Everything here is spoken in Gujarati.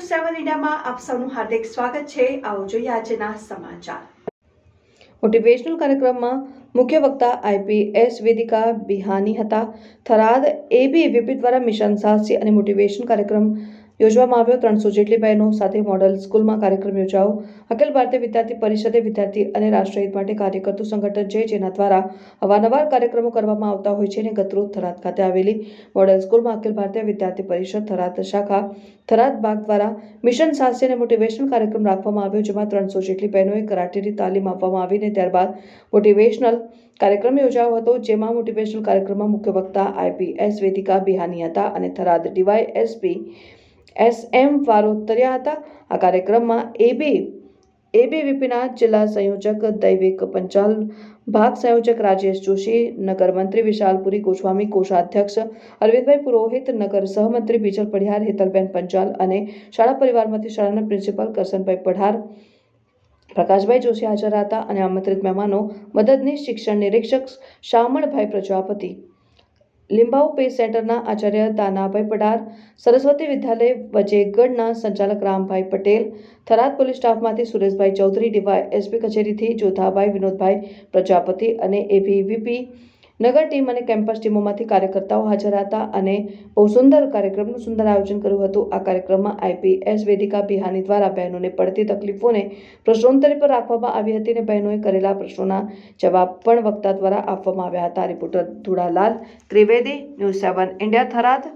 સેવન ઇન્ડિયામાં આપ સૌનું હાર્દિક સ્વાગત છે. આવો જોઈએ આજના સમાચાર. મોટિવેશનલ કાર્યક્રમમાં મુખ્ય વક્તા આઈપીએસ વેદિકા બિહાની હતા. થરાદ એબીવીપી દ્વારા મિશન સાહસી અને મોટિવેશન કાર્યક્રમ યોજવામાં આવ્યો ત્રણસો જેટલી બહેનો સાથે મોડલ સ્કૂલમાં કાર્યક્રમ યોજાયો. અખિલ ભારતીય વિદ્યાર્થી પરિષદે વિદ્યાર્થી અને રાષ્ટ્રહિત માટે કાર્ય કરતું સંગઠન છે જેના દ્વારા અવારનવાર કાર્યક્રમો કરવામાં આવતા હોય છે અને ગતરોજ થરાદ ખાતે આવેલી મોડલ સ્કૂલમાં અખિલ ભારતીય વિદ્યાર્થી પરિષદ થરાદ શાખા થરાદ બાગ દ્વારા મિશન સાહસ્ય અને મોટિવેશનલ કાર્યક્રમ રાખવામાં આવ્યો, જેમાં ત્રણસો જેટલી બહેનોએ કરાટેની તાલીમ આપવામાં આવી અને ત્યારબાદ મોટિવેશનલ કાર્યક્રમ યોજાયો હતો, જેમાં મોટિવેશનલ કાર્યક્રમમાં મુખ્ય વક્તા આઈપીએસ વેદિકા બિહાની હતા અને Tharad DY SP S M Varotarya હતા. આ કાર્યક્રમમાં એબી, એબીવીપીના જિલ્લા સંયોજક દૈવિક પંચાલ, ભાગ સંયોજક રાજેશ જોશી નગર મંત્રી વિશાલપુરી ગોસ્વામી, કોષાધ્યક્ષ અરવિંદભાઈ પુરોહિત, નગર સહમંત્રી બીજલ પઢિયાર, હેતલબેન પંચાલ અને શાળા પરિવારમાંથી શાળાના પ્રિન્સિપાલ કરશનભાઈ પઢાર, પ્રકાશભાઈ જોશી હાજર હતા અને આમંત્રિત મહેમાનો મદદનીશ શિક્ષણ નિરીક્ષક શામળભાઈ પ્રજાપતિ લીંબાઉ પે સેન્ટરના આચાર્ય દાનાભાઈ પડાર સરસ્વતી વિદ્યાલય વજેગઢના સંચાલક રામભાઈ પટેલ, થરાદ પોલીસ સ્ટાફમાંથી સુરેશભાઈ ચૌધરી ડીવાય એસપી કચેરીથી જોધાભાઈ વિનોદભાઈ પ્રજાપતિ અને એબીવીપી નગર ટીમ અને કેમ્પસ ટીમોમાંથી કાર્યકર્તાઓ હાજર હતા અને બહુ સુંદર કાર્યક્રમનું સુંદર આયોજન કર્યું હતું. આ કાર્યક્રમમાં આઈપીએસ વેદિકા બિહાની દ્વારા બહેનોને પડતી તકલીફોને પ્રશ્નોત્તરી પર રાખવામાં આવી હતી અને બહેનોએ કરેલા પ્રશ્નોના જવાબ પણ વક્તા દ્વારા આપવામાં આવ્યા હતા. Reporter Dhudalal Trivedi, news seven India Tharad.